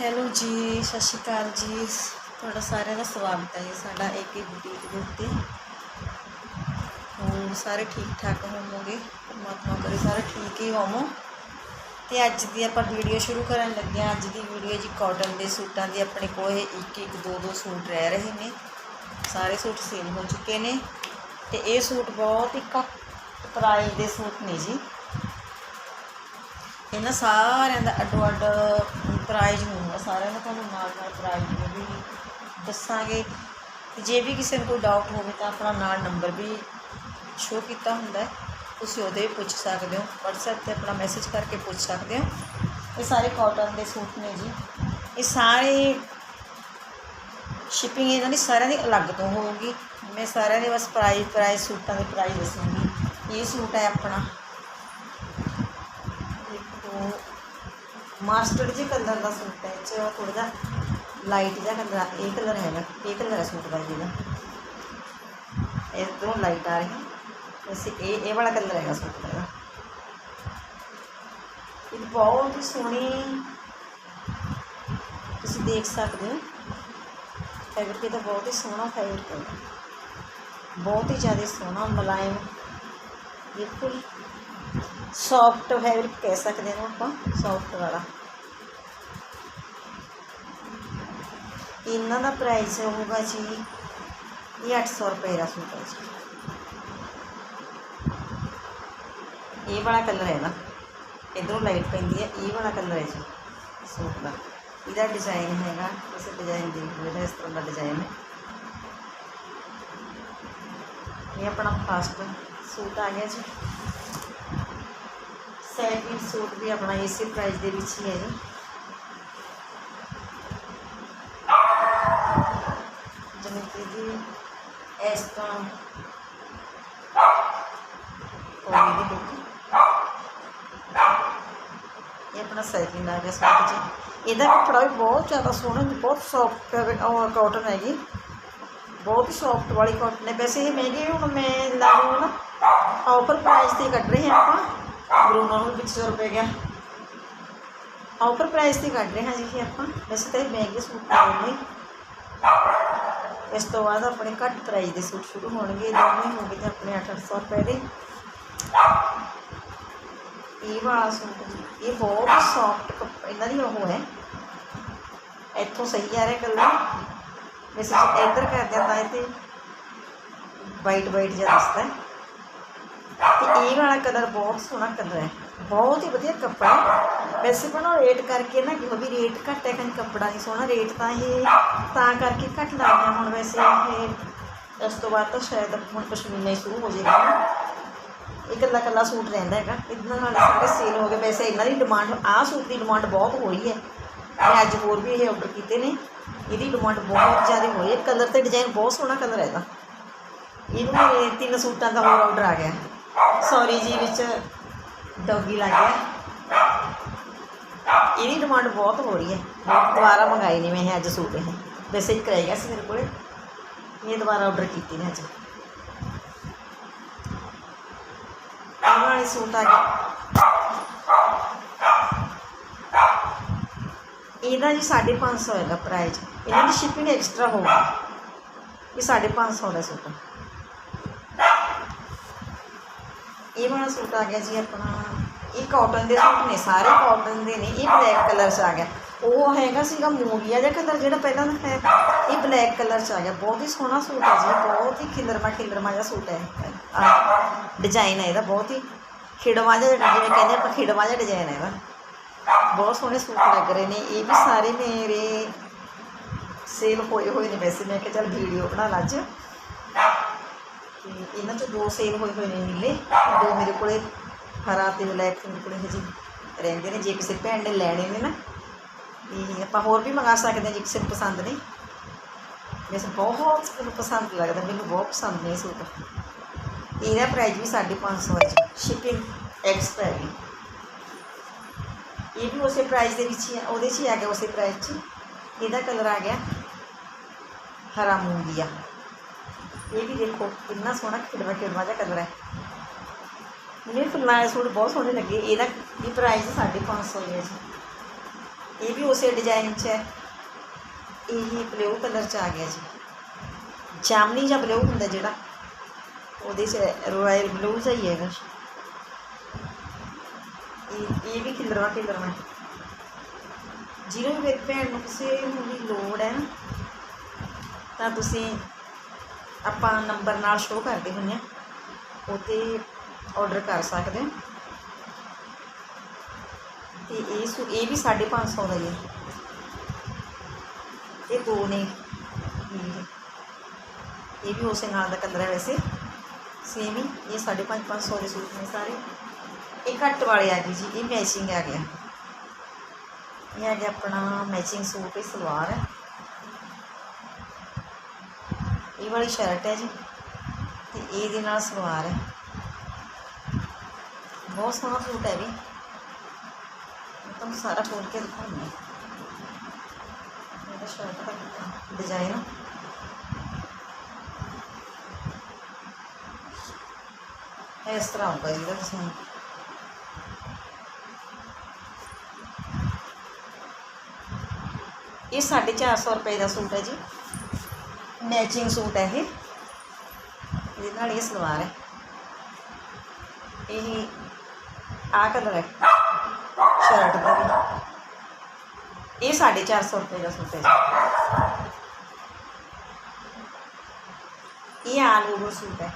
Hello ਜੀ, ਸਤਿ ਸ਼੍ਰੀ ਅਕਾਲ ਜੀ। ਤੁਹਾਡਾ ਸਾਰਿਆਂ ਦਾ ਸਵਾਗਤ ਹੈ ਜੀ, ਸਾਡਾ ਏਕੇ ਬੁਟੀਕ ਦੇ ਉੱਤੇ। ਹੋਰ ਸਾਰੇ ਠੀਕ ਠਾਕ ਹੋਵੋਗੇ? ਪਰਮਾਤਮਾ ਕਰੇ ਸਾਰੇ ਠੀਕ ਹੀ ਹੋਵੋ। ਤੇ ਅੱਜ ਦੀ ਆਪਾਂ ਵੀਡੀਓ ਸ਼ੁਰੂ ਕਰਨ ਲੱਗੇ ਹਾਂ। ਅੱਜ ਦੀ ਵੀਡੀਓ ਜੀ ਕਾਟਨ ਦੇ ਸੂਟਾਂ ਦੀ। ਆਪਣੇ ਕੋਲ ਇੱਕ ਇੱਕ, ਦੋ ਦੋ ਸੂਟ ਰਹਿ ਰਹੇ ਨੇ। ਸਾਰੇ ਸੂਟ ਸੇਲ ਹੋ ਚੁੱਕੇ ਨੇ। ਤੇ ਇਹ ਸੂਟ ਬਹੁਤ ਹੀ ਘੱਟ ਪ੍ਰਾਈਸ ਦੇ ਸੂਟ ਨੇ ਜੀ। ਇਹਨਾਂ ਸਾਰਿਆਂ ਦਾ ਅੱਡੋ ਅੱਡ ਪ੍ਰਾਈਜ਼ ਹੋਊਗਾ ਸਾਰਿਆਂ ਦਾ ਤੁਹਾਨੂੰ ਨਾਲ ਨਾਲ ਪ੍ਰਾਈਜ਼ ਵੀ ਦੱਸਾਂਗੇ ਤੇ ਜੇ ਵੀ ਕਿਸੇ ਨੂੰ ਕੋਈ ਡਾਊਟ ਹੋਵੇ ਤਾਂ ਆਪਣਾ ਨਾਲ ਨੰਬਰ ਵੀ ਸ਼ੋ ਕੀਤਾ ਹੁੰਦਾ ਹੈ। ਤੁਸੀਂ ਉਹਦੇ ਵੀ ਪੁੱਛ ਸਕਦੇ ਹੋ, WhatsApp ਤੇ ਆਪਣਾ ਮੈਸੇਜ ਕਰਕੇ ਪੁੱਛ ਸਕਦੇ ਹੋ। ਇਹ ਸਾਰੇ ਕਾਟਨ ਦੇ ਸੂਟ ਨੇ ਜੀ। ਇਹ ਸਾਰੇ ਸ਼ਿਪਿੰਗ ਇਹਨਾਂ ਦੀ ਸਾਰਿਆਂ ਦੀ ਅਲੱਗ ਤੋਂ ਹੋਊਗੀ। ਮੈਂ ਸਾਰਿਆਂ ਦੇ ਬਸ ਪ੍ਰਾਈਸ ਪ੍ਰਾਈਸ ਸੂਟਾਂ ਦੇ ਪ੍ਰਾਈਸ ਦੱਸੂੰਗੀ। ਇਹ ਸੂਟ ਹੈ ਆਪਣਾ। ਦੇਖੋ ਮਾਸਟਰ ਜੀ ਕਲਰ ਦਾ ਸੂਟ ਹੈ ਇਹ 'ਚ ਥੋੜਾ ਜਿਹਾ ਲਾਈਟ ਜਿਹਾ ਕਲਰ ਆ ਇਹ ਕਲਰ ਹੈਗਾ ਇਹ ਕਲਰ ਹੈ ਸੂਟ ਦਾ ਜਿਹਦਾ ਇਹ ਤੋਂ ਲਾਈਟ ਆ ਰਹੀ ਹੈ ਵੈਸੇ ਇਹ ਇਹ ਵਾਲਾ ਕਲਰ ਹੈਗਾ ਸੂਟ ਦਾ ਇਹਦਾ। ਇਹ ਬਹੁਤ ਹੀ ਸੋਹਣੀ ਤੁਸੀਂ ਦੇਖ ਸਕਦੇ ਹੋ ਫੈਬਰਿਕ ਇਹਦਾ ਬਹੁਤ ਹੀ ਸੋਹਣਾ ਫੈਬਰਿਕ ਹੈ ਬਹੁਤ ਹੀ ਜ਼ਿਆਦਾ ਸੋਹਣਾ ਮੁਲਾਇਮ ਬਿਲਕੁਲ ਸੌਫਟ ਫੈਬਰਿਕ ਕਹਿ ਸਕਦੇ ਹਾਂ ਆਪਾਂ ਸੌਫਟ ਵਾਲਾ ਇਹਨਾਂ ਦਾ ਪ੍ਰਾਈਸ ਹੋਊਗਾ ਜੀ ਇਹ 800 ਰੁਪਏ ਦਾ ਸੂਟ ਹੈ ਜੀ। ਇਹ ਵਾਲਾ ਕਲਰ ਹੈ ਨਾ, ਇਧਰੋਂ ਲਾਈਟ ਪੈਂਦੀ ਹੈ, ਇਹ ਵਾਲਾ ਕਲਰ ਹੈ ਜੀ ਸੂਟ ਦਾ। ਇਹਦਾ ਡਿਜ਼ਾਈਨ ਹੈਗਾ ਇਸ ਡਿਜ਼ਾਈਨ ਦੇਖ ਜਿਹੜਾ ਇਸ ਤਰ੍ਹਾਂ ਦਾ ਡਿਜ਼ਾਈਨ ਹੈ। ਇਹ ਆਪਣਾ ਫਸਟ ਸੂਟ ਆ ਗਿਆ ਜੀ। ਸੈਕਿੰਡ ਸੂਟ ਵੀ ਆਪਣਾ ਇਸੇ ਪ੍ਰਾਈਸ ਦੇ ਵਿੱਚ ਹੀ ਹੈ ਜੀ ਜਿਵੇਂ ਕਿ ਜੀ ਇਸ ਤਰ੍ਹਾਂ ਹੋਈ ਦੀ ਇਹ ਆਪਣਾ ਸੈਕਿੰਡ ਆ ਗਿਆ ਸੂਟ ਜੀ ਇਹਦਾ ਕੱਪੜਾ ਵੀ ਬਹੁਤ ਜ਼ਿਆਦਾ ਸੋਹਣਾ ਜੀ, ਬਹੁਤ ਸੌਫਟ ਉਹ ਕਾਟਨ ਹੈਗੀ। ਬਹੁਤ ਸੌਫਟ ਵਾਲੀ ਕਾਟਨ ਹੈ। ਵੈਸੇ ਇਹ ਮਹਿੰਗੀ ਹੁਣ ਮੈਂ ਲਾ ਲਓ ਨਾ ਆਫਰ ਪ੍ਰਾਈਸ ਤੇ ਕੱਢ ਰਹੇ ਹਾਂ ਆਪਾਂ। ਬਰੂਨੋ ਨੂੰ ਵਿੱਚ ਸੌ ਰੁਪਏ ਗਿਆ। ਆਫਰ ਪ੍ਰਾਈਸ ਤੇ ਕੱਢ ਰਹੇ ਹਾਂ ਜੀ ਇਹ ਆਪਾਂ। ਵੈਸੇ ਤਾਂ ਇਹ ਮਹਿੰਗੇ ਸੂਟ ਨੇ। ਇਸ ਤੋਂ ਬਾਅਦ ਆਪਣੇ ਘੱਟ ਪ੍ਰਾਈਸ ਦੇ ਸੂਟ ਸ਼ੁਰੂ ਹੋਣਗੇ, ਦੋਵੇਂ ਹੋਣਗੇ ਤੇ ਆਪਣੇ 800 ਰੁਪਏ ਦੇ। ਇਹ ਵਾਲਾ ਸੂਟ, ਇਹ ਬਹੁਤ ਸੌਫਟ ਕੱਪੜਾ ਇਹਨਾਂ ਦੀ ਉਹ ਹੈ। ਇੱਥੋਂ ਸਹੀ ਆ ਰਿਹਾ ਕਲਰ। ਵੈਸੇ ਜੇ ਇੱਧਰ ਕਰ ਆ ਤਾਂ ਇਹ ਤੇ ਵਾਈਟ ਵਾਈਟ ਜਿਹਾ ਦਿਸਦਾ ਹੈ। ਤੇ ਇਹ ਵਾਲਾ ਕਲਰ ਬਹੁਤ ਸੋਹਣਾ ਕਲਰ ਹੈ। ਬਹੁਤ ਹੀ ਵਧੀਆ ਕੱਪੜਾ ਵੈਸੇ ਬਣਾ ਰੇਟ ਕਰਕੇ ਨਾ ਕਿ ਵੀ ਰੇਟ ਘੱਟ ਹੈ, ਕਹਿੰਦੇ ਕੱਪੜਾ ਨਹੀਂ ਸੋਹਣਾ ਰੇਟ ਤਾਂ ਇਹ ਤਾਂ ਕਰਕੇ ਘੱਟ ਲੱਗਦਾ ਹੁਣ ਵੈਸੇ ਇਹ। ਇਸ ਤੋਂ ਬਾਅਦ ਤਾਂ ਸ਼ਾਇਦ ਹੁਣ ਪਸ਼ਮੀਨਾ ਹੀ ਸ਼ੁਰੂ ਹੋ ਜਾਏਗਾ ਇਹ ਇਕੱਲਾ ਇਕੱਲਾ ਸੂਟ ਰਹਿੰਦਾ ਹੈਗਾ। ਇਹਨਾਂ ਨਾਲ ਸਾਰੇ ਸੇਲ ਹੋ ਗਏ। ਵੈਸੇ ਇਹਨਾਂ ਦੀ ਡਿਮਾਂਡ ਆਹ ਸੂਟ ਦੀ ਡਿਮਾਂਡ ਬਹੁਤ ਹੋਈ ਹੈ। ਮੈਂ ਅੱਜ ਹੋਰ ਵੀ ਇਹ ਆਰਡਰ ਕੀਤੇ ਨੇ। ਇਹਦੀ ਡਿਮਾਂਡ ਬਹੁਤ ਜ਼ਿਆਦਾ ਹੋਈ ਹੈ। ਕਲਰ ਤੇ ਡਿਜ਼ਾਈਨ ਬਹੁਤ ਸੋਹਣਾ ਕਲਰ ਹੈ ਇਹਦਾ। ਇਹਨੂੰ ਮੇਰੇ ਤਿੰਨ ਸੂਟਾਂ ਦਾ ਹੋਰ ਆਰਡਰ ਆ ਗਿਆ। ਸੌਰੀ ਜੀ, ਵਿੱਚ ਡੌਗੀ ਲੱਗ ਗਿਆ। ਇਹਦੀ ਡਿਮਾਂਡ ਬਹੁਤ ਹੋ ਰਹੀ ਹੈ। ਦੁਬਾਰਾ ਮੰਗਾਈ ਨਹੀਂ ਮੈਂ ਇਹ ਅੱਜ ਸੂਟ ਇਹ। ਵੈਸੇ ਹੀ ਰਹਿ ਗਿਆ ਸੀ ਮੇਰੇ ਕੋਲੇ। ਇਹ ਦੁਬਾਰਾ ਆਰਡਰ ਕੀਤੀ ਨੇ ਅੱਜ। ਇਹ ਵਾਲੇ ਸੂਟ ਆ ਗਏ ਇਹਦਾ ਜੀ 550 ਹੈਗਾ ਪ੍ਰਾਈਸ ਇਹਨਾਂ ਦੀ ਸ਼ਿਪਿੰਗ ਐਕਸਟਰਾ ਹੋਊਗੀ ਇਹ 550 ਦਾ ਸੂਟ ਇਹ ਵਾਲਾ ਸੂਟ ਆ ਗਿਆ ਜੀ ਆਪਣਾ ਇਹ ਕਾਟਨ ਦੇ ਸੂਟ ਨੇ, ਸਾਰੇ ਕਾਟਨ ਦੇ ਨੇ, ਇਹ ਬਲੈਕ ਕਲਰ 'ਚ ਆ ਗਿਆ। ਉਹ ਹੈਗਾ ਸੀਗਾ ਮੂਲੀਆ ਜਿਹਾ ਕਲਰ ਜਿਹੜਾ ਪਹਿਲਾਂ ਦਾ ਹੈ ਇਹ ਬਲੈਕ ਕਲਰ 'ਚ ਆ ਗਿਆ। ਬਹੁਤ ਹੀ ਸੋਹਣਾ ਸੂਟ ਹੈ ਜੀ, ਬਹੁਤ ਹੀ ਖਿਲਰਮਾ ਖਿਲਰਮਾ ਜਿਹਾ ਸੂਟ ਹੈ। ਡਿਜ਼ਾਈਨ ਹੈ ਇਹਦਾ, ਬਹੁਤ ਹੀ ਖਿੜਵਾ ਜਿਹਾ ਜਿਵੇਂ ਕਹਿੰਦੇ ਆਪਾਂ, ਖਿੜਵਾ ਜਿਹਾ ਡਿਜ਼ਾਈਨ ਹੈ ਇਹਦਾ। ਬਹੁਤ ਸੋਹਣੇ ਸੂਟ ਲੱਗ ਰਹੇ ਨੇ, ਇਹ ਵੀ ਸਾਰੇ ਮੇਰੇ ਸੇਲ ਹੋਏ ਹੋਏ ਨੇ ਵੈਸੇ। ਮੈਂ ਕਿਹਾ ਚੱਲ ਵੀਡੀਓ ਬਣਾ ਲਾ ਅੱਜ। ਤੇ ਇਹਨਾਂ ਚੋਂ ਦੋ ਸੇਲ ਹੋਏ ਹੋਏ ਨੇ, ਨੀਲੇ। ਦੋ ਮੇਰੇ ਕੋਲੇ ਹਰਾ ਤੇ ਬਲੈਕ ਮੇਰੇ ਕੋਲੇ ਹਜੇ ਰਹਿੰਦੇ ਨੇ, ਜੇ ਕਿਸੇ ਭੈਣ ਨੇ ਲੈਣੇ ਨੇ ਨਾ ਤੇ ਆਪਾਂ ਹੋਰ ਵੀ ਮੰਗਾ ਸਕਦੇ ਹਾਂ, ਜੇ ਕਿਸੇ ਨੂੰ ਪਸੰਦ ਨੇ ਵੈਸੇ ਬਹੁਤ ਮੈਨੂੰ ਪਸੰਦ ਲੱਗਦਾ, ਮੈਨੂੰ ਬਹੁਤ ਪਸੰਦ ਨੇ ਇਹ ਸੂਟ। ਇਹਦਾ ਪ੍ਰਾਈਸ ਵੀ 550 ਹੈ ਜੀ ਸ਼ਿਪਿੰਗ ਐਕਸਟਰਾ ਹੈ। ਇਹ ਵੀ ਉਸੇ ਪ੍ਰਾਈਸ ਦੇ ਵਿੱਚ ਹੀ ਹੈ ਉਹਦੇ 'ਚ ਹੀ ਆ ਗਿਆ ਉਸੇ ਪ੍ਰਾਈਸ 'ਚ। ਇਹਦਾ ਕਲਰ ਆ ਗਿਆ ਹਰਾ ਮੂੰਗੀਆ। ਇਹ ਵੀ ਦੇਖੋ, ਕਿੰਨਾ ਸੋਹਣਾ ਖਿੜਵਾ ਖਿੜਵਾ ਜਿਹਾ ਕਲਰ ਹੈ। ਮੈਨੂੰ ਇਹ ਫੁੱਲਾਂ ਸੂਟ ਬਹੁਤ ਸੋਹਣੇ ਲੱਗੇ। ਇਹਦਾ ਵੀ ਪ੍ਰਾਈਸ 550 ਹੀ ਹੈ ਜੀ। ਇਹ ਵੀ ਉਸੇ ਡਿਜ਼ਾਈਨ 'ਚ ਹੈ। ਇਹੀ ਬਲੂ ਕਲਰ 'ਚ ਆ ਗਿਆ ਜੀ। ਜਾਮਨੀ ਜਾਂ ਬਲੂ ਹੁੰਦਾ ਜਿਹੜਾ, ਉਹਦੇ 'ਚ ਰਾਇਲ ਬਲੂ ਜਿਹਾ ਹੀ ਹੈਗਾ ਇਹ ਇਹ ਵੀ ਖਿਲਰਵਾ ਖਿਲਰਵਾ ਜਿਹਨੂੰ ਵੀ ਭੈਣ ਨੂੰ ਕਿਸੇ ਨੂੰ ਵੀ ਲੋੜ ਹੈ ਨਾ, ਤਾਂ ਤੁਸੀਂ ਆਪਾਂ ਨੰਬਰ ਨਾਲ ਸ਼ੋਅ ਕਰਦੇ ਹੁੰਦੇ ਆ ਉਹ ਆਰਡਰ ਕਰ ਸਕਦੇ ਹੋ। ਤੇ ਇਹ ਸੂ ਇਹ ਵੀ 550 ਦਾ ਹੀ ਹੈ। ਇਹ ਦੋ ਨੇ। ਇਹ ਵੀ ਉਸੇ ਨਾਲ ਦਾ ਕਲਰ ਹੈ ਵੈਸੇ। ਸੇਮ ਹੀ, ਇਹ 550 500 ਦੇ ਸੂਟ ਨੇ ਸਾਰੇ। ਇਹ ਘੱਟ ਵਾਲੇ ਆ ਗਏ ਜੀ, ਇਹ ਮੈਚਿੰਗ ਆ ਗਿਆ। ਇਹ ਆ ਗਿਆ ਆਪਣਾ ਮੈਚਿੰਗ ਸੂਟ, ਇਹ ਸਲਵਾਰ ਹੈ। ਇਹ ਵਾਲੀ ਸ਼ਰਟ ਹੈ ਜੀ। ਤੇ ਇਹਦੇ ਨਾਲ ਸਲਵਾਰ ਹੈ। ਬਹੁਤ ਸੋਹਣਾ ਸੂਟ ਹੈ ਵੀ। ਮੈਂ ਤੁਹਾਨੂੰ ਸਾਰਾ ਖੋਲ ਕੇ ਦਿਖਾਉਂਦੀ ਹਾਂ। ਇਹਦਾ ਸ਼ਰਟ ਦਾ ਡਿਜ਼ਾਈਨ ਇਸ ਤਰ੍ਹਾਂ ਹੋਊਗਾ ਇਹਦਾ ਡਿਜ਼ਾਈਨ ਇਹ 450 ਰੁਪਏ ਦਾ ਸੂਟ ਹੈ ਜੀ। ਮੈਚਿੰਗ ਸੂਟ ਹੈ ਇਹ। ਇਹਦੇ ਨਾਲ ਇਹ ਸਲਵਾਰ ਹੈ। ਇਹ ਆ ਕਲਰ ਹੈ। ਸ਼ਰਟ ਦਾ ਵੀ। ਇਹ 450 ਰੁਪਏ ਦਾ ਸੂਟ ਹੈ ਜੀ। ਇਹ ਆਲੂ ਦਾ ਸੂਟ ਹੈ।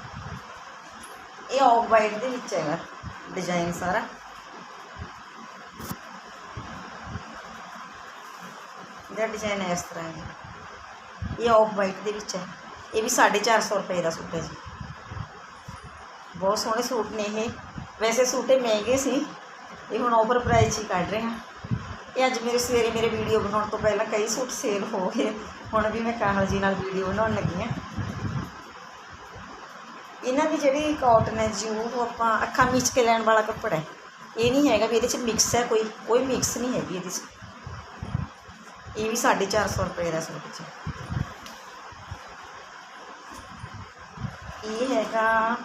ਇਹ ਆਫ ਵਾਈਟ ਦੇ ਵਿੱਚ ਹੈਗਾ ਡਿਜ਼ਾਈਨ ਸਾਰਾ। ਇਹਦਾ ਡਿਜ਼ਾਈਨ ਇਸ ਤਰ੍ਹਾਂ ਹੈ ਇਹ ਆਫ ਵਾਈਟ ਦੇ ਵਿੱਚ ਹੈ। ਇਹ ਵੀ 450 ਰੁਪਏ ਦਾ ਸੂਟ ਹੈ ਜੀ। ਬਹੁਤ ਸੋਹਣੇ ਸੂਟ ਨੇ ਇਹ। ਵੈਸੇ ਸੂਟ ਇਹ ਮਹਿੰਗੇ ਸੀ ਇਹ ਹੁਣ ਆਫਰ ਪ੍ਰਾਈਸ ਹੀ ਕੱਢ ਰਹੇ। ਹਾਂ ਇਹ ਅੱਜ ਮੇਰੇ ਸਵੇਰੇ ਮੇਰੇ ਵੀਡੀਓ ਬਣਾਉਣ ਤੋਂ ਪਹਿਲਾਂ ਕਈ ਸੂਟ ਸੇਲ ਹੋ ਗਏ। ਹੁਣ ਵੀ ਮੈਂ ਕਾਹਲ ਜੀ ਨਾਲ ਵੀਡੀਓ ਬਣਾਉਣ ਲੱਗੀ ਹਾਂ। ਇਹਨਾਂ ਦੀ ਜਿਹੜੀ ਕਾਟਨ ਹੈ ਜੀ, ਉਹ ਆਪਾਂ ਅੱਖਾਂ ਮੀਚ ਕੇ ਲੈਣ ਵਾਲਾ ਕੱਪੜਾ ਹੈ। ਇਹ ਨਹੀਂ ਹੈਗਾ ਵੀ ਇਹਦੇ 'ਚ ਮਿਕਸ ਹੈ ਕੋਈ ਕੋਈ ਮਿਕਸ ਨਹੀਂ ਹੈਗੀ ਇਹਦੇ 'ਚ। ਇਹ ਵੀ 450 ਰੁਪਏ ਦਾ ਸੂਟ ਜੀ। ਇਹ ਹੈਗਾ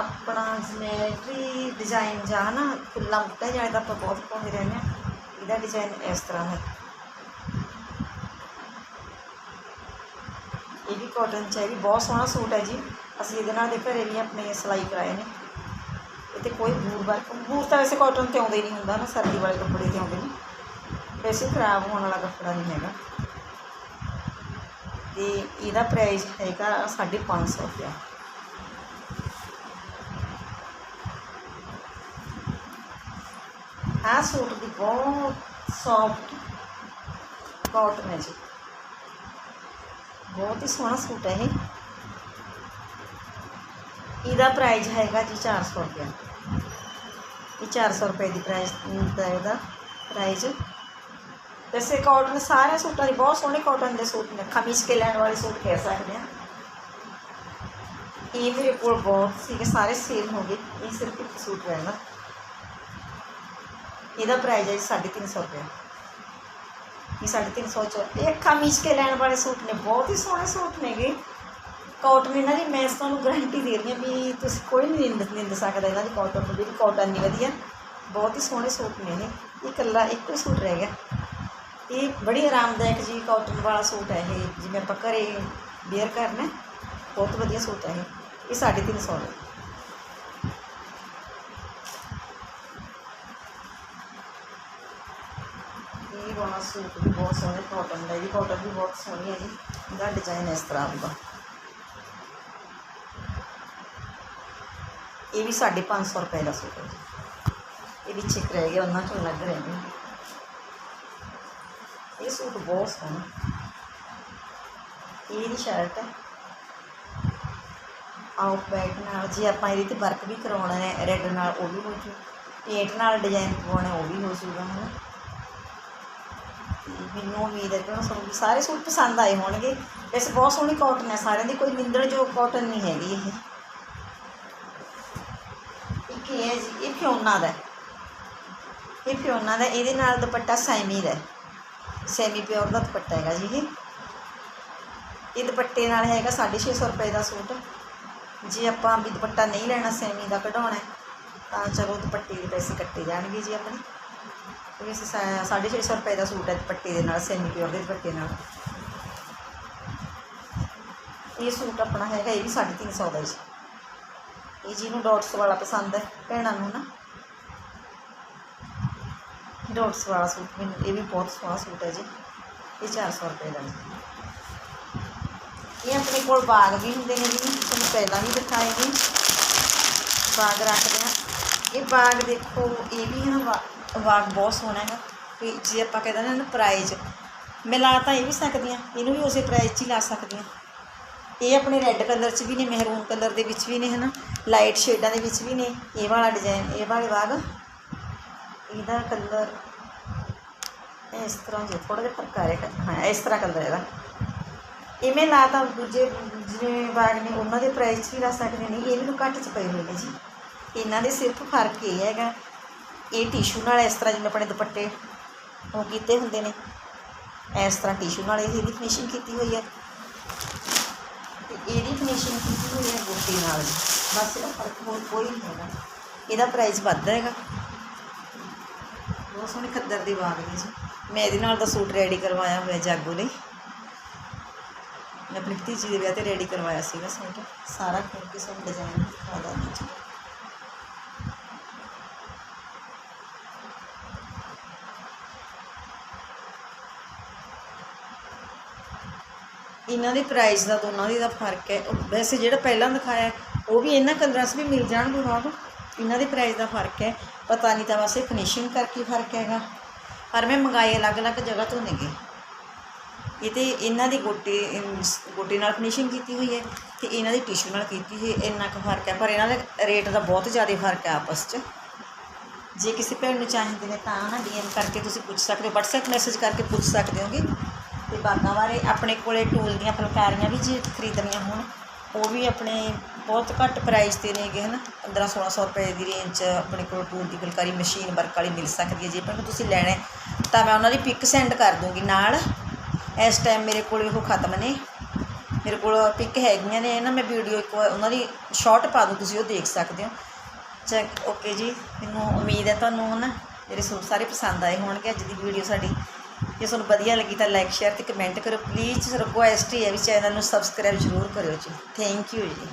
ਆਪਣਾ ਜਿਵੇਂ ਡਿਜ਼ਾਈਨ ਜਾਂ ਨਾ ਖੁੱਲਾ ਮੁੱਟਾ ਜਿਹਾ ਤਾਂ ਆਪਾਂ ਬਹੁਤ ਪਾਉਂਦੇ ਰਹਿੰਦੇ ਹਾਂ, ਇਹਦਾ ਡਿਜ਼ਾਈਨ ਇਸ ਤਰ੍ਹਾਂ ਹੈ। ਇਹ ਵੀ ਕਾਟਨ ਚ ਹੈ, ਇਹ ਵੀ ਬਹੁਤ ਸੋਹਣਾ ਸੂਟ ਹੈ ਜੀ। ਅਸੀਂ ਇਹਦੇ ਨਾਲ ਦੇ ਘਰੇ ਵੀ ਆਪਣੇ ਸਿਲਾਈ ਕਰਾਏ ਨੇ। ਇਹ 'ਤੇ ਕੋਈ ਬੂਰ ਵਰਕ ਬੂਰ ਤਾਂ ਵੈਸੇ ਕਾਟਨ ਤੇ ਆਉਂਦੇ ਨਹੀਂ ਹੁੰਦਾ ਨਾ, ਸਰਦੀ ਵਾਲੇ ਕੱਪੜੇ ਤੇ ਆਉਂਦੇ ਨੇ। ਵੈਸੇ ਖਰਾਬ ਹੋਣ ਵਾਲਾ ਕੱਪੜਾ ਨਹੀਂ ਹੈਗਾ। ਤੇ ਇਹਦਾ ਪ੍ਰਾਈਸ ਹੈਗਾ 550 ਰੁਪਇਆ। ਆਹ ਸੂਟ ਦੀ ਬਹੁਤ ਸੌਫਟ ਕਾਟਨ ਹੈ ਜੀ ਬਹੁਤ ਹੀ ਸੋਹਣਾ ਸੂਟ ਹੈ ਇਹ ਇਹਦਾ ਪ੍ਰਾਈਸ ਹੈਗਾ ਜੀ 400 ਰੁਪਏ ਇਹ 400 ਰੁਪਏ ਦੀ ਪ੍ਰਾਈਸ ਦਾ ਇਹਦਾ ਪ੍ਰਾਈਸ ਵੈਸੇ ਕਾਟਨ ਸਾਰੇ ਸੂਟਾਂ ਦੀ ਬਹੁਤ ਸੋਹਣੇ ਕਾਟਨ ਦੇ ਸੂਟ ਨੇ ਖਮੀਸ ਕੇ ਲੈਣ ਵਾਲੇ ਸੂਟ ਕਹਿ ਸਕਦੇ ਆ ਇਹ ਮੇਰੇ ਕੋਲ ਬਹੁਤ ਸੀਗੇ ਸਾਰੇ ਸੇਲ ਹੋ ਗਏ ਇਹ ਸਿਰਫ ਇੱਕ ਸੂਟ ਰਹਿਣਾ ਇਹਦਾ ਪ੍ਰਾਈਸ ਹੈ ਜੀ 350 ਰੁਪਏ ਇਹ 350 ਚ ਇਹ ਖਮੀਸ ਕੇ ਲੈਣ ਵਾਲੇ ਸੂਟ ਨੇ, ਬਹੁਤ ਹੀ ਸੋਹਣੇ ਸੂਟ ਨੇਗੇ। ਕਾਟਨ ਇਹਨਾਂ ਦੀ, ਮੈਂ ਤੁਹਾਨੂੰ ਗਾਰੰਟੀ ਦੇ ਰਹੀ ਹਾਂ ਵੀ ਤੁਸੀਂ ਕੋਈ ਨਹੀਂ ਨਿੰਦ ਨਿੰਦ ਸਕਦਾ ਇਹਨਾਂ ਦੀ ਕਾਟਨ ਨੂੰ ਵੀ ਕਾਟਨ ਨਹੀਂ ਵਧੀਆ, ਬਹੁਤ ਹੀ ਸੋਹਣੇ ਸੂਟ ਨੇ ਇਹ। ਇਹ ਇਕੱਲਾ ਇੱਕੋ ਹੀ ਸੂਟ ਰਹਿ ਗਿਆ। ਇਹ ਬੜੀ ਆਰਾਮਦਾਇਕ ਜੀ ਕਾਟਨ ਵਾਲਾ ਸੂਟ ਹੈ ਇਹ, ਜਿਵੇਂ ਆਪਾਂ ਘਰੇ ਵੇਅਰ ਕਰਨਾ ਬਹੁਤ ਵਧੀਆ ਸੂਟ ਹੈ ਇਹ। ਇਹ 350 ਦਾ। ਇਹ ਸੂਟ ਵੀ ਬਹੁਤ ਸੋਹਣਾ ਕਾਟਨ ਦਾ ਜੀ ਕਾਟਨ ਵੀ ਬਹੁਤ ਸੋਹਣੀ ਹੈ ਜੀ। ਇਹਦਾ ਡਿਜ਼ਾਈਨ ਇਸ ਤਰ੍ਹਾਂ ਆਊਗਾ ਇਹ ਵੀ 550 ਰੁਪਏ ਦਾ ਸੂਟ ਹੈ ਜੀ। ਇਹ ਵਿੱਚ ਇੱਕ ਰਹਿ ਗਿਆ, ਉਹਨਾਂ ਚੋਂ ਲੱਗ ਰਹੇ ਨੇ। ਇਹ ਸੂਟ ਬਹੁਤ ਸੋਹਣਾ। ਇਹ ਦੀ ਸ਼ਰਟ ਹੈ। ਆਊਟ ਬੈਕ ਨਾਲ, ਜੇ ਆਪਾਂ ਇਹਦੇ ਤੇ ਵਰਕ ਵੀ ਕਰਾਉਣਾ ਹੈ ਰੈੱਡ ਨਾਲ ਉਹ ਵੀ ਹੋ ਜੂ। ਪੇਂਟ ਨਾਲ ਡਿਜ਼ਾਈਨ ਪਵਾਉਣਾ ਉਹ ਵੀ ਹੋ ਜੂਗਾ ਹੈ ਮੈਨੂੰ ਉਮੀਦ ਹੈ ਕਿ ਉਹਨਾਂ ਸਾਨੂੰ ਸਾਰੇ ਸੂਟ ਪਸੰਦ ਆਏ ਹੋਣਗੇ। ਵੈਸੇ ਬਹੁਤ ਸੋਹਣੀ ਕਾਟਨ ਹੈ, ਸਾਰਿਆਂ ਦੀ ਕੋਈ ਨਿੰਦਣਯੋਗ ਜੋ ਕਾਟਨ ਨਹੀਂ ਹੈਗੀ ਇਹ। ਇੱਕ ਇਹ ਹੈ ਜੀ, ਇਹ ਫਿਓਨਾ ਦਾ ਇਹ ਫਿਓਨਾ ਦਾ, ਇਹਦੇ ਨਾਲ ਦੁਪੱਟਾ ਸੈਮੀ ਦਾ ਸੈਮੀ ਪਿਓਰ ਦਾ ਦੁਪੱਟਾ ਹੈਗਾ ਜੀ ਇਹ। ਇਹ ਦੁਪੱਟੇ ਨਾਲ ਹੈਗਾ 650 ਰੁਪਏ ਦਾ ਸੂਟ। ਜੇ ਆਪਾਂ ਵੀ ਦੁਪੱਟਾ ਨਹੀਂ ਲੈਣਾ ਸੈਮੀ ਦਾ ਕਢਾਉਣਾ ਤਾਂ ਚਲੋ ਦੁਪੱਟੇ ਦੇ ਪੈਸੇ ਕੱਟੇ ਜਾਣਗੇ ਜੀ ਆਪਣੇ। ਇਹ ਅਸੀਂ ਸਾ- ਸਾਢੇ ਛੇ ਸੌ ਰੁਪਏ ਦਾ ਸੂਟ ਹੈ ਦੁਪੱਟੇ ਦੇ ਨਾਲ ਸੈਮੀ ਪਿਓਰ ਦੇ ਦੁਪੱਟੇ ਨਾਲ। ਇਹ ਸੂਟ ਆਪਣਾ ਹੈਗਾ, ਇਹ ਵੀ 350 ਦਾ ਜੀ ਇਹ ਜਿਹਨੂੰ ਡਾਟਸ ਵਾਲਾ ਪਸੰਦ ਹੈ, ਭੈਣਾਂ ਨੂੰ ਨਾ। ਡਾਟਸ ਵਾਲਾ ਸੂਟ ਮੈਨੂੰ, ਇਹ ਵੀ ਬਹੁਤ ਸੋਹਣਾ ਸੂਟ ਹੈ ਜੀ। ਇਹ 400 ਰੁਪਏ ਦਾ ਜੀ ਇਹ ਆਪਣੇ ਕੋਲ ਬਾਗ ਵੀ ਹੁੰਦੇ ਨੇ ਜੀ ਤੁਹਾਨੂੰ ਪਹਿਲਾਂ ਵੀ ਦਿਖਾਏ ਨੇ। ਬਾਗ ਰੱਖਦੇ ਆ। ਇਹ ਬਾਗ ਦੇਖੋ, ਇਹ ਵੀ ਹੈ ਨਾ ਬਾਗ ਬਹੁਤ ਸੋਹਣਾ ਹੈਗਾ। ਵੀ ਜੇ ਆਪਾਂ ਕਹਿੰਦੇ ਨਾ ਪ੍ਰਾਈਜ਼ ਮੈਂ ਲਾ ਤਾਂ ਇਹ ਵੀ ਸਕਦੀ ਹਾਂ, ਇਹਨੂੰ ਵੀ ਉਸੇ ਪ੍ਰਾਈਜ਼ 'ਚ ਹੀ ਲਾ ਸਕਦੀ ਹਾਂ। ਇਹ ਆਪਣੇ ਰੈੱਡ ਕਲਰ 'ਚ ਵੀ ਨੇ ਮਹਿਰੂਨ ਕਲਰ ਦੇ ਵਿੱਚ ਵੀ ਨੇ, ਹਨਾ? ਲਾਈਟ ਸ਼ੇਡਾਂ ਦੇ ਵਿੱਚ ਵੀ ਨੇ, ਇਹ ਵਾਲਾ ਡਿਜ਼ਾਈਨ ਇਹ ਵਾਲੇ ਬਾਗ ਇਹਦਾ ਕਲਰ ਇਸ ਤਰ੍ਹਾਂ ਜਿਹਾ ਥੋੜਾ ਜਿਹਾ ਫ਼ਰਕ ਆ ਰਿਹਾ ਹਾਂ, ਇਸ ਤਰ੍ਹਾਂ ਕਲਰ ਇਹਦਾ ਇਵੇਂ ਲਾ ਤਾਂ ਦੂਜੇ, ਜਿਵੇਂ ਬਾਗ ਨੇ, ਉਹਨਾਂ ਦੇ ਪ੍ਰਾਈਸ 'ਚ ਵੀ ਲਾ ਸਕਦੇ ਨੇ ਇਹ ਮੈਨੂੰ ਘੱਟ 'ਚ ਪਏ ਹੋਏ ਨੇ ਜੀ। ਇਹਨਾਂ ਦੇ ਸਿਰਫ ਫ਼ਰਕ ਇਹ ਹੈਗਾ ਇਹ ਟਿਸ਼ੂ ਨਾਲ ਇਸ ਤਰ੍ਹਾਂ ਜਿਵੇਂ ਆਪਣੇ ਦੁਪੱਟੇ ਉਹ ਕੀਤੇ ਹੁੰਦੇ ਨੇ। ਇਸ ਤਰ੍ਹਾਂ ਟਿਸ਼ੂ ਨਾਲ ਇਹਦੀ ਫਿਨਿਸ਼ਿੰਗ ਕੀਤੀ ਹੋਈ ਹੈ। ਤੇ ਇਹਦੀ ਫਿਨਿਸ਼ਿੰਗ ਕੀਤੀ ਹੋਈ ਹੈ ਗੋਟੀ ਨਾਲ। ਜੀ ਬਸ ਇਹਦਾ ਫ਼ਰਕ ਹੋਰ ਕੋਈ ਨਹੀਂ ਹੈਗਾ। ਇਹਦਾ ਪ੍ਰਾਈਸ ਵੱਧ ਹੈਗਾ। ਬਹੁਤ ਸੋਹਣੀ ਖੱਦਰ ਦੀ ਬਾਗ ਦੀ ਜੀ। ਮੈਂ ਇਹਦੇ ਨਾਲ ਦਾ ਸੂਟ ਰੈਡੀ ਕਰਵਾਇਆ ਹੋਇਆ ਜਾਗੋ ਲਈ। ਮੈਂ ਆਪਣੀ ਭਤੀਜੀ ਦੇ ਵਿਆਹ ਤੇ ਰੈਡੀ ਕਰਵਾਇਆ ਸੀਗਾ ਸੂਟ। ਸਾਰਾ ਖੋਲ ਕੇ ਸਭ ਡਿਜ਼ਾਈਨ ਦਿਖਾ ਦਾਂਗੀ ਇਹਨਾਂ ਦੇ ਪ੍ਰਾਈਸ ਦਾ ਦੋਨਾਂ ਦੀ ਦਾ ਫ਼ਰਕ ਹੈ। ਵੈਸੇ ਜਿਹੜਾ ਪਹਿਲਾਂ ਦਿਖਾਇਆ ਉਹ ਵੀ ਇਹਨਾਂ ਕਲਰਾਂ 'ਚ ਵੀ ਮਿਲ ਜਾਣਗੇ ਬਾਅਦ ਇਹਨਾਂ ਦੇ ਪ੍ਰਾਈਸ ਦਾ ਫ਼ਰਕ ਹੈ। ਪਤਾ ਨਹੀਂ ਤਾਂ ਵੈਸੇ ਫਿਨਿਸ਼ਿੰਗ ਕਰਕੇ ਫ਼ਰਕ ਹੈਗਾ। ਪਰ ਮੈਂ ਮੰਗਾਏ ਅਲੱਗ-ਅਲੱਗ ਜਗ੍ਹਾ ਤੋਂ ਨੇਗੇ। ਇਹ ਤੇ ਇਹਨਾਂ ਦੀ ਗੋਟੇ ਅਮ, ਗੋਟੇ ਨਾਲ ਫਿਨਿਸ਼ਿੰਗ ਕੀਤੀ ਹੋਈ ਹੈ ਤੇ ਇਹਨਾਂ ਦੀ ਟਿਸ਼ੂ ਨਾਲ ਕੀਤੀ ਹੋਈ ਹੈ। ਇੰਨਾ ਕੁ ਫ਼ਰਕ ਹੈ। ਪਰ ਇਹਨਾਂ ਦੇ ਰੇਟ ਦਾ ਬਹੁਤ ਜ਼ਿਆਦਾ ਫ਼ਰਕ ਹੈ ਆਪਸ 'ਚ। ਜੇ ਕਿਸੇ ਭੈਣ ਨੂੰ ਚਾਹੀਦੇ ਨੇ ਤਾਂ ਨਾ ਡੀਐਮ ਕਰਕੇ ਤੁਸੀਂ ਪੁੱਛ ਸਕਦੇ ਹੋ। WhatsApp ਮੈਸੇਜ ਕਰਕੇ ਪੁੱਛ ਸਕਦੇ ਹੋਗੇ। ਤੇ ਬਾਗਾਂ ਬਾਰੇ, ਆਪਣੇ ਕੋਲੇ ਟੂਲ ਦੀਆਂ ਫੁਲਕਾਰੀਆਂ ਵੀ ਜੇ ਖਰੀਦਣੀਆਂ ਹੋਣ, ਉਹ ਵੀ ਆਪਣੇ ਬਹੁਤ ਘੱਟ ਪ੍ਰਾਈਸ ਤੇ ਨੇਗੇ, ਹਨ? 15 1600 ਰੁਪਏ ਦੀ ਰੇਂਜ 'ਚ ਆਪਣੇ ਕੋਲ ਟੂਲ ਦੀ ਫੁਲਕਾਰੀ ਮਸ਼ੀਨ ਵਰਕ ਵਾਲੀ ਮਿਲ ਸਕਦੀ ਹੈ। ਜੇ ਪਰ ਤੁਸੀਂ ਲੈਣਾ ਤਾਂ ਮੈਂ ਉਹਨਾਂ ਦੀ ਪਿਕ ਸੈਂਡ ਕਰ ਦੂੰਗੀ ਨਾਲ। ਇਸ ਟਾਈਮ ਮੇਰੇ ਕੋਲ ਉਹ ਖਤਮ ਨੇ। ਮੇਰੇ ਕੋਲ ਪਿਕ ਹੈਗੀਆਂ ਨੇ, ਨਾ ਮੈਂ ਵੀਡੀਓ ਇੱਕ ਵਾਰ ਉਹਨਾਂ ਦੀ ਸ਼ਾਰਟ ਪਾ ਦੂੰ, ਤੁਸੀਂ ਉਹ ਦੇਖ ਸਕਦੇ ਹੋ। ਚੈੱਕ ਓਕੇ ਜੀ, ਮੈਨੂੰ ਉਮੀਦ ਹੈ ਤੁਹਾਨੂੰ ਨਾ ਮੇਰੇ ਸੂਟ ਸਾਰੇ ਪਸੰਦ ਆਏ ਹੋਣਗੇ, ਅੱਜ ਦੀ ਵੀਡੀਓ ਸਾਡੀ। ਜੇ ਤੁਹਾਨੂੰ ਵਧੀਆ ਲੱਗੀ ਤਾਂ ਲਾਈਕ ਸ਼ੇਅਰ ਤੇ ਕਮੈਂਟ ਕਰੋ। ਪਲੀਜ਼ ਰਿਕੁਐਸਟ ਹੀ ਹੈ ਵੀ ਚੈਨਲ ਨੂੰ ਸਬਸਕ੍ਰਾਈਬ ਜ਼ਰੂਰ ਕਰਿਓ ਜੀ। ਥੈਂਕ ਯੂ ਜੀ।